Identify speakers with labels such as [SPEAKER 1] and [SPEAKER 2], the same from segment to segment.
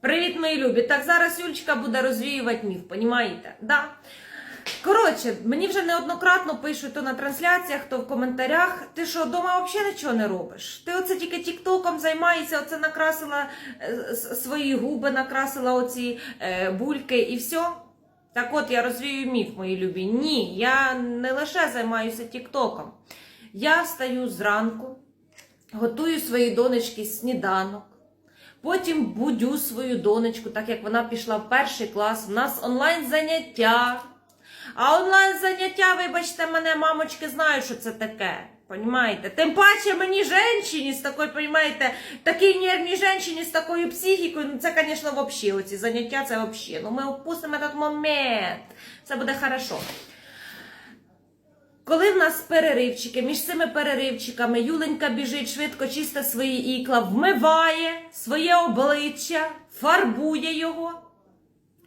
[SPEAKER 1] Привіт, мої любі. Так зараз Юлечка буде розвіювати міф, понімаєте? Да. Коротше, мені вже неоднократно пишуть то на трансляціях, то в коментарях. Ти що, вдома взагалі нічого не робиш? Ти оце тільки тіктоком займаєшся, оце накрасила е, свої губи, накрасила оці е, бульки і все. Так от я розвію міф, мої любі. Ні, я не лише займаюся тіктоком. Я встаю зранку, готую своїй донечці сніданок. Потім будю свою донечку, так як вона пішла в перший клас. У нас онлайн заняття. А онлайн заняття, вибачте мене, мамочки знають, що це таке. Понімаєте? Тим паче мені жінці з такою, понімаєте, такій нервній жінці з такою психікою, ну це, звісно, вообще, оці заняття це вообще. Ну ми опустимо этот момент. Все буде хорошо. Коли в нас переривчики, між цими переривчиками Юленька біжить швидко, чистить свої ікла, вмиває своє обличчя, фарбує його,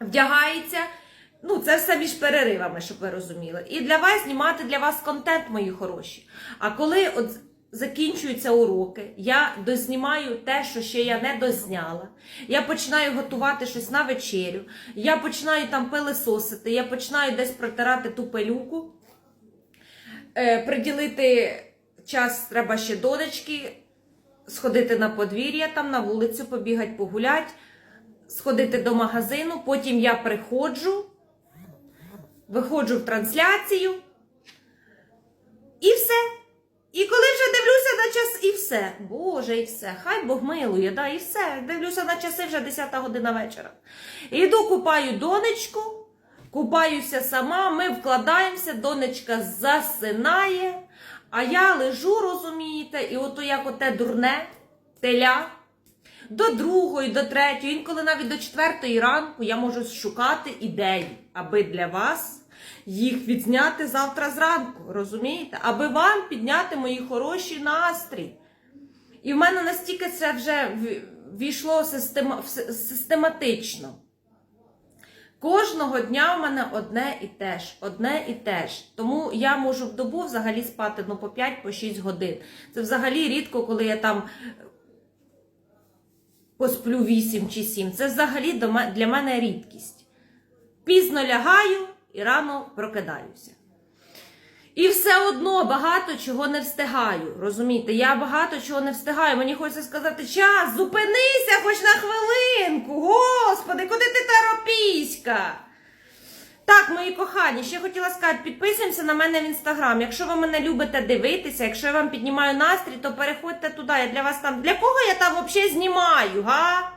[SPEAKER 1] вдягається. Ну, це все між переривами, щоб ви розуміли. І для вас знімати для вас контент, мої хороші. А коли от закінчуються уроки, я дознімаю те, що ще я не дозняла. Я починаю готувати щось на вечерю, я починаю там пилисосити, я починаю десь протирати ту пилюку приділити час треба ще донечки, сходити на подвір'я, там на вулицю, побігати, погулять, сходити до магазину, потім я приходжу, виходжу в трансляцію і все. І коли вже дивлюся на час, і все. Боже, і все. Хай Бог милує, да, і все. Дивлюся на часи вже 10 година вечора. Іду, купаю донечку, купаюся сама, ми вкладаємося, донечка засинає, а я лежу, розумієте, і ото як оте дурне теля. До другої, до третьої, інколи навіть до четвертої ранку я можу шукати ідеї, аби для вас їх відзняти завтра зранку, розумієте? Аби вам підняти мої хороші настрій. І в мене настільки це вже війшло система, систематично. Кожного дня в мене одне і те ж, одне і те ж. Тому я можу в добу взагалі спати ну, по 5-6 годин. Це взагалі рідко, коли я там посплю 8 чи 7. Це взагалі для мене рідкість. Пізно лягаю і рано прокидаюся. І все одно багато чого не встигаю. Розумієте, я багато чого не встигаю. Мені хочеться сказати, час, зупинися хоч на хвилинку. Господи, куди ти таропіська? Так, мої кохані, ще хотіла сказати, підписуємося на мене в інстаграм. Якщо ви мене любите дивитися, якщо я вам піднімаю настрій, то переходьте туди. Я для вас там. Для кого я там взагалі знімаю, га?